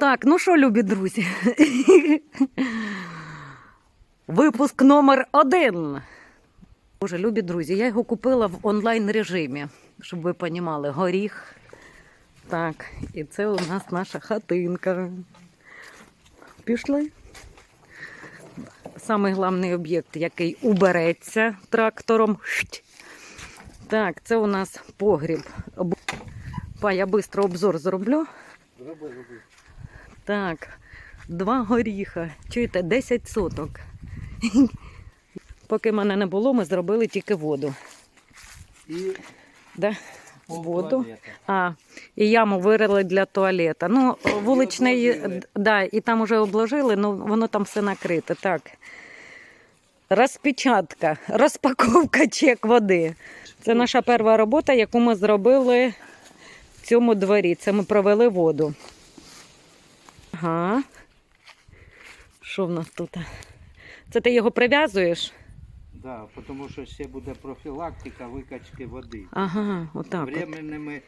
Так, ну що, любі друзі? Випуск номер один. Боже, любі друзі, я його купила в онлайн режимі, щоб ви понімали. Горіх. Так, і це у нас наша хатинка. Пішли. Самий головний об'єкт, який убереться трактором. Так, це у нас погріб. Па, я швидко обзор зроблю. Так, два горіха. Чуєте, 10 соток. Поки мене не було, ми зробили тільки воду. І Да? Воду. туалета. А, і яму вирили для туалета. Ну, вуличний, да, і там вже обложили, ну воно там все накрите. Так. Розпечатка, розпаковка чек води. Це наша перша робота, яку ми зробили в цьому дворі. Це ми провели воду. Ага. Що в нас тут? Це ти його прив'язуєш? Да, тому що ще буде профілактика викачки води. Ага, отак. Временними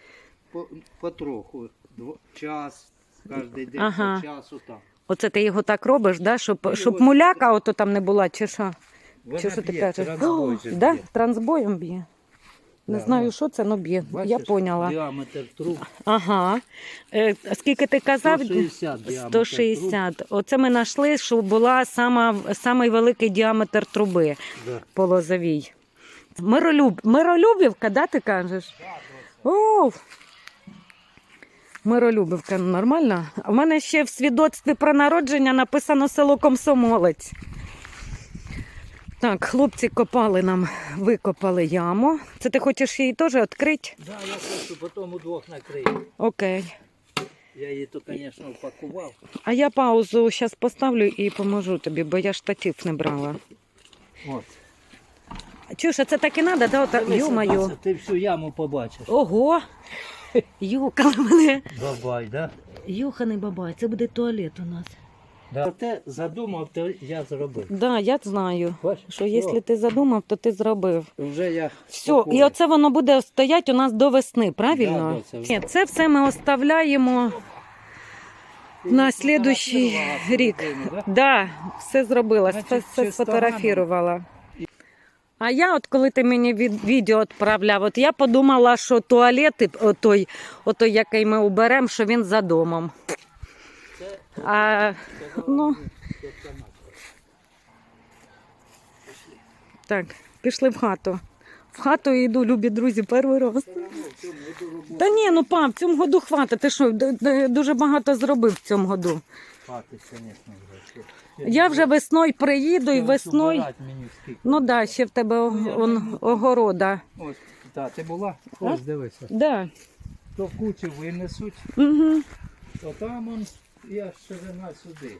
по, потроху. Дво, час, кожен день Ага. по часу там. Оце ти його так робиш, да? щоб, Ну, щоб от- муляка ото там не була, чи що? Вона Чи що ти кажеш? да? Трансбоєм б'є. Не Да, знаю, ну, що це, але б'є. Я поняла. Діаметр труб Ага. Е, скільки ти казав? 160 діаметр 160. Оце ми знайшли, що була сама, самий великий діаметр труби. Да. по лозовій. Миролюб... Миролюбівка, да, ти кажеш? О! Миролюбівка, ну, нормально. В мене ще в свідоцтві про народження написано село Комсомолець. Так, хлопці копали нам, викопали яму. Це ти хочеш її теж відкрити? Да, я хочу потім удвох накрити. Окей. Я її то, звісно, упакував. А я паузу зараз поставлю і поможу тобі, бо я штатив не брала. От. Чуєш, а це так і треба, да? Дивися, Ю-маю. Ти всю яму побачиш. Ого! Юкали мене. Бабай, да? Юханий бабай, це буде туалет у нас. Да. Те задумав, то я зробив. Да, я знаю. Бачиш? Що якщо ти задумав, то ти зробив. Вже я Все, і оце воно буде стояти у нас до весни, правильно? Да, да, це Ні, це все ми оставляємо на слідущий Фотографувала рік. середину, да? Да, все зробила, Значить, все, все сфотографувала. А я, от коли ти мені від, відео відправляв, от я подумала, що туалет, отой, отой, який ми уберемо, що він за домом. А, ну, так, пішли в хату. В хату йду, любі друзі, перший раз. Та ні, ну пап, в цьому году хватить. Ти що, д- д- дуже багато зробив в цьому году. хати, звісно, вже. Я вже весною приїду і весною. Ну так, да, ще в тебе о- он, огорода. Ось, та, ти була? Ось, дивися. Да. То кучу винесуть, Угу. то там он, і аж ширина сюди.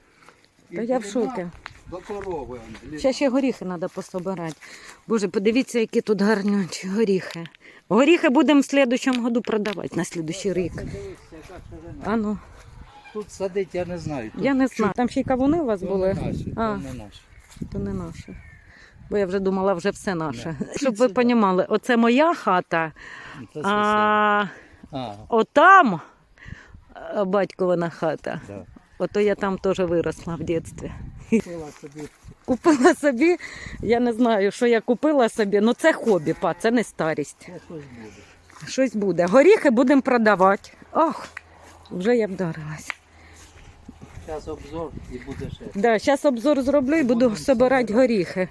І Та я в шокі. До корови. он, Ще ще горіхи треба пособирати. Боже, подивіться, які тут гарнючі горіхи. Горіхи будемо в слідчому году продавати на слідчий рік. Дивись, яка ширина. А ну, Тут садить, я не знаю. Тут я не знаю. Там ще й кавуни у вас то були. не наші, А. то не наші. То не наше. Бо я вже думала, вже все наше. Не. Щоб ви розуміли, оце моя хата, сусід. а А, отам а, батькова хата. да. Ото я там теж виросла в дитинстві. Купила собі. Купила собі, я не знаю, що я купила собі, ну це хобі, па, це не старість. Це щось буде. Щось буде. Горіхи будемо продавати. Ох, вже я вдарилась. Зараз обзор і буде ще. Да, зараз обзор зроблю і буду збирати горіхи.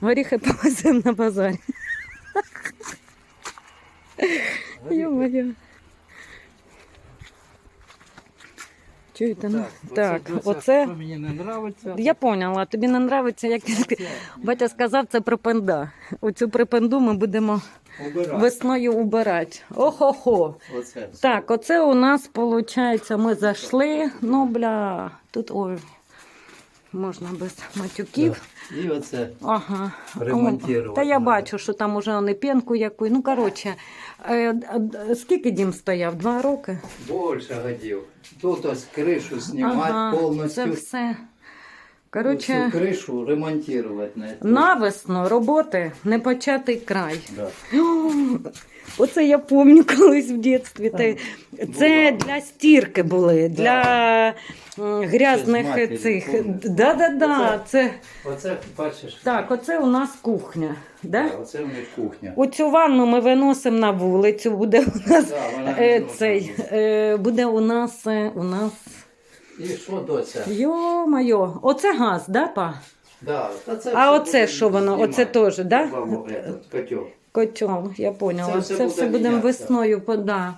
Горіхи повеземо на базарі. Йо-моє. Чуєте? Ну, так, оце. Що мені не нравиться. Я поняла, тобі не подобається, як батя сказав, це припенда. Оцю припенду ми будемо Убирати. весною убирати. Охо-хо. Оце. все. Так, оце у нас, виходить, ми зайшли. Ну, бля, тут ой, можна без матюків. І оце. Ага. Ремонтувати Та я бачу, що там уже вони пенку яку. Ну, коротше, е, скільки дім стояв? Два роки? Більше годів. Тут ось кришу знімати це повністю. все. Коротше, Цю кришу ремонтувати на эту. навесно роботи не початий край. Да. О, Оце я пам'ятаю колись в дитинстві. Те- Це для стірки були, для м, грязних Це з матері, цих. помню. Да-да-да. Це... Оце бачиш. Так, оце у нас кухня. Да? Да, оце в них кухня. Оцю ванну ми виносимо на вулицю. Буде у нас Да, вона е, відносно цей, буде. е, буде у нас е, у нас. І що доця? Йо-моє, оце газ, да, па? Да, та це А все оце буде що воно? знімати. Оце теж, да? Вам этот, котел. Котел, я поняла. Це Це все все, буде будемо мінятися. весною пода.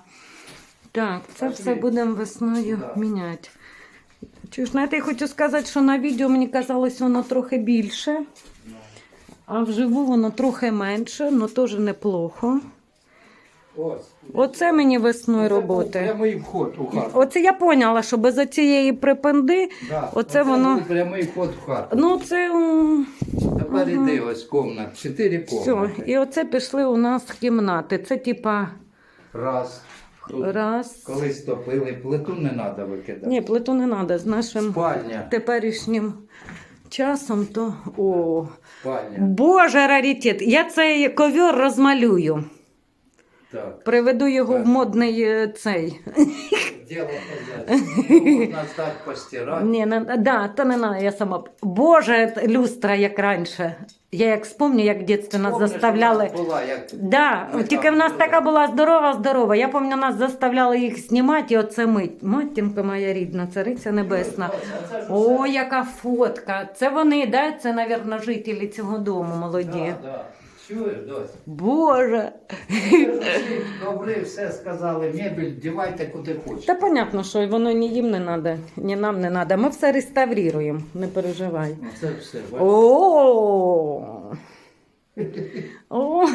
Так, це Пошли. все будемо весною Да. міняти. Чуєш, знаєте, я хочу сказати, що на відео мені казалось воно трохи більше, а вживу воно трохи менше, але теж неплохо. Ось. Оце мені весною Це роботи. Прямий вход у хату. Оце я поняла, що без цієї припенди, Да, оце воно- був прямий вход в хату. ну це м, Тепер іди ось комнат. Чотири все. комнати. І оце пішли у нас кімнати. Це типа Раз. Тут раз. Колись топили, плиту не треба викидати. Ні, плиту не треба. З нашим Спальня. теперішнім часом, то о. Спальня. Боже, раритет! Я цей ковер розмалюю. Так. Приведу його Так. в модний е, цей. Діло. Можна так постирати. Ні, не, да, то не надо, я сама. Боже, люстра, як раніше. Я як спомню, як в дитинстві нас Помниш, заставляли. у нас Була, як... Да, Ми тільки там в нас були. така була здорова, здорова. Я пам'ятаю, нас заставляли їх знімати і оце мить. Матінка моя рідна, цариця небесна. Це ж О, яка фотка. Це вони, да? Це, мабуть, жителі цього дому молоді. Да, да. Чуєш, дось? Боже. Добре, все сказали, мебель, дівайте куди Та понятно, що воно ні їм не треба, ні нам не треба. Ми все реставруємо, не переживай. Ну, Це все. О! О!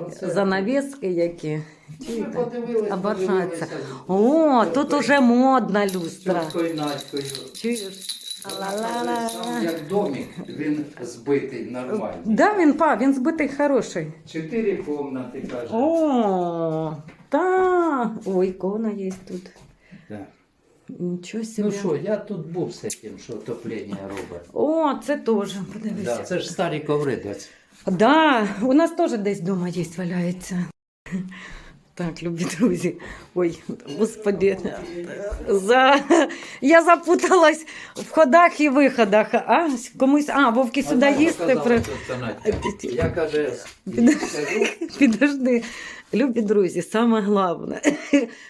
Оце. Занавіски які. Ми подивилися, подивилися. О, тут уже модна люстра. Чоткою Сам як домик, він збитий нормально. Да, він па, він збитий хороший. Чотири комнати, каже. О, та. Ой, ікона є тут. Да. Нічого собі. Ну що, я тут був з цим, що отоплення робить. О, це теж, подивися. Да, це ж старі коври десь. Да, у нас теж десь вдома є, валяється. Так, любі друзі. Ой, господи, за... я запуталась в ходах і виходах. А, комусь, а, вовки сюди їсти. При... Я каже, Підожди. Любі друзі, саме головне.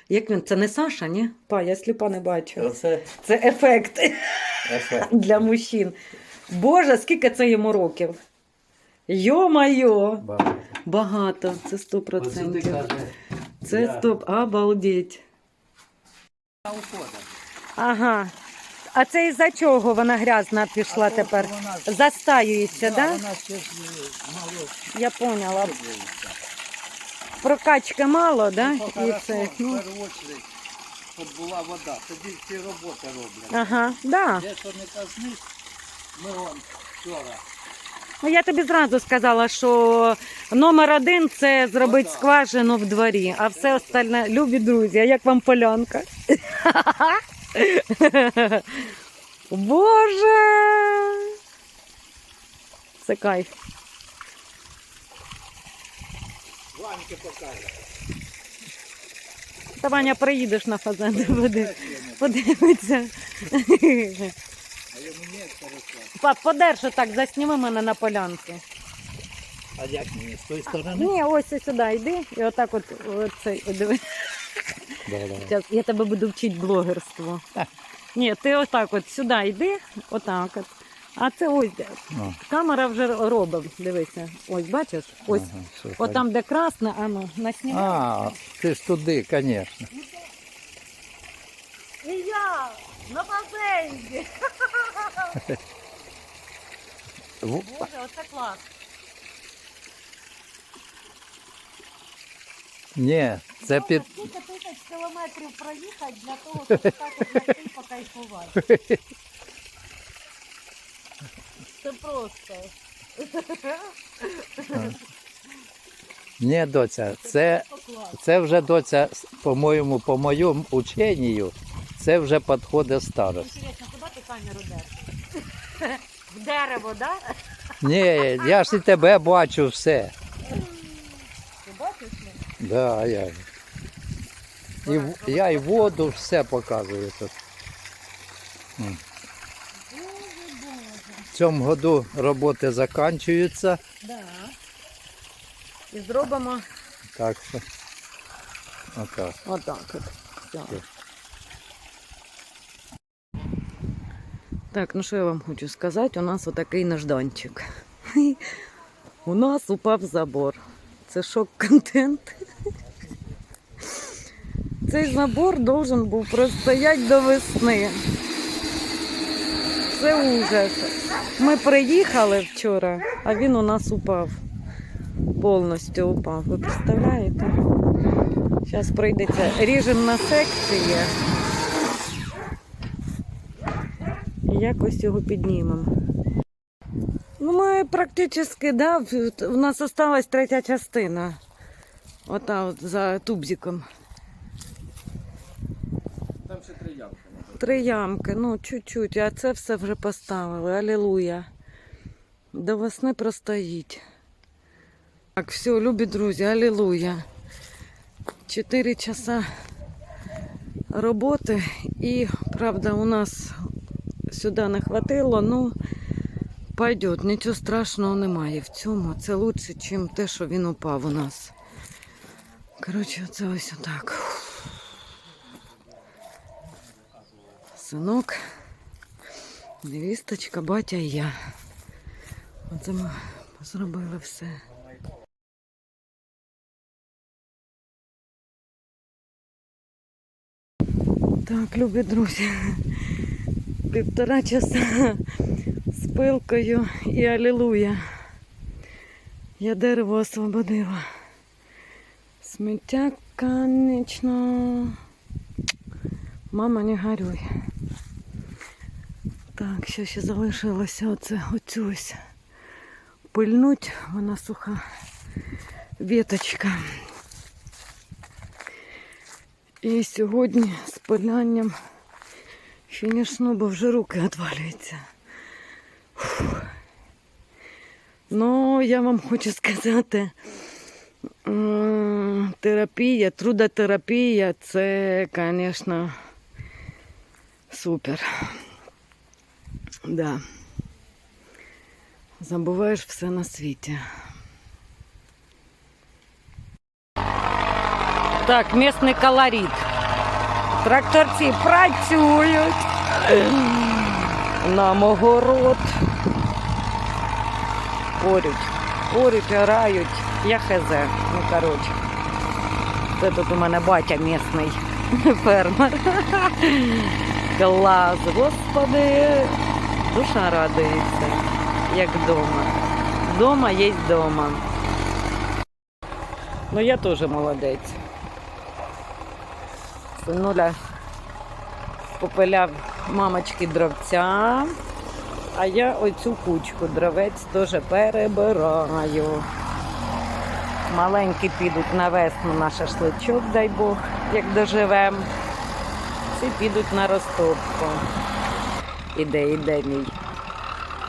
Як він, це не Саша, ні? Па, я сліпа не бачу. оце Це ефект ефект. для мужчин. Боже, скільки це йому років? Йо-майо! Багато. Багато, це сто процентів. Це я- стоп, обалдеть. Ага. А це із-за чого вона грязна пішла А тепер? вона Застаюється, Да, да? Вона ще ж мало Я поняла. Прокачки мало, да? Ну, І це, в ну, щоб була вода, тоді всі роботи роблять. ага, да. Якщо не казниш, ми вон вчора. Ну, я тобі зразу сказала, що номер один це зробити скважину в дворі, а все остальне, любі друзі, а як вам полянка? Боже! Це кайф. Ваньки покаже. Та Ваня, приїдеш на фазенду, подивиться. А хорошо. Пап, подерж так, засніми мене на полянці. А як мені з тої сторони? Ні, ось сюди йди, і отак от, оцей, от диви. Щас, я тебе буду вчити блогерству. Ні, ти отак от сюди йди, отак от. А це ось де. Ну. Камера вже робить, дивися. Ось бачиш? Ось. От там, де красне, а ну, наснімай. А, ти ж туди, звісно. І я на базенді. Боже, оце клас. Ні, це під. Скільки тисяч кілометрів проїхати для того, щоб так от покайфувати. Це просто. Ні, доця, це, це вже доця, по-моєму, по моєму ученню, це вже підходить старость. Інтересно, куди ти камеру держиш? В дерево, да? Ні, я ж і тебе бачу все. Ти бачиш? Да, а я. І, я і воду все показую тут. В цьому году роботи закінчуються, Да. І зробимо так що. Отак. отак. От. Так, ну що я вам хочу сказати, у нас отакий нежданчик. У нас упав забор. Це шок-контент. Цей забор должен був простояти до весни. Це ужас. Ми приїхали вчора, а він у нас упав. Повністю упав. Ви представляєте? Зараз прийдеться. Ріжемо на секції. І якось його піднімемо. Ну, ми практично, да, в нас осталась третя частина. Ота от за тубзиком. Там ще три ямки. Три ямки, ну чуть-чуть, а це все вже поставили. Алілуя. До весни простоїть. Так, все, любі друзі, алілуя. Чотири часа роботи і, правда, у нас сюди не хватило, ну пойдет, нічого страшного немає в цьому. Це лучше, ніж те, що він упав у нас. Коротше, це ось отак. Синок, невісточка, батя і я. Оце ми зробили все. Так, любі друзі, півтора часа з пилкою і алілуя. Я дерево освободила. Сміття, конечно. Мама, не горюй. Так, що ще залишилося оце оцю ось пильнуть, вона суха віточка. І сьогодні з пилянням фінішну, бо вже руки відвалюються. Фух. Ну, я вам хочу сказати, м, терапія, трудотерапія це, звісно, супер. Да. Забуваєш все на світі. Так, місний колорит. Тракторці працюють. Нам огород. Порють. Порють, грають. Я хз. Ну, коротше. Це тут у мене батя місний фермер. Клас, господи, душа радується, як вдома. Дома є дома. Ну я теж молодець. Синуля попиляв мамочки дровця, а я оцю кучку дровець теж перебираю. Маленькі підуть на весну на шашличок, дай Бог, як доживемо. Ці підуть на розтопку. Іде, іде мій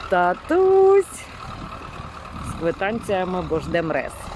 татусь з квитанціями, бо ждем рес.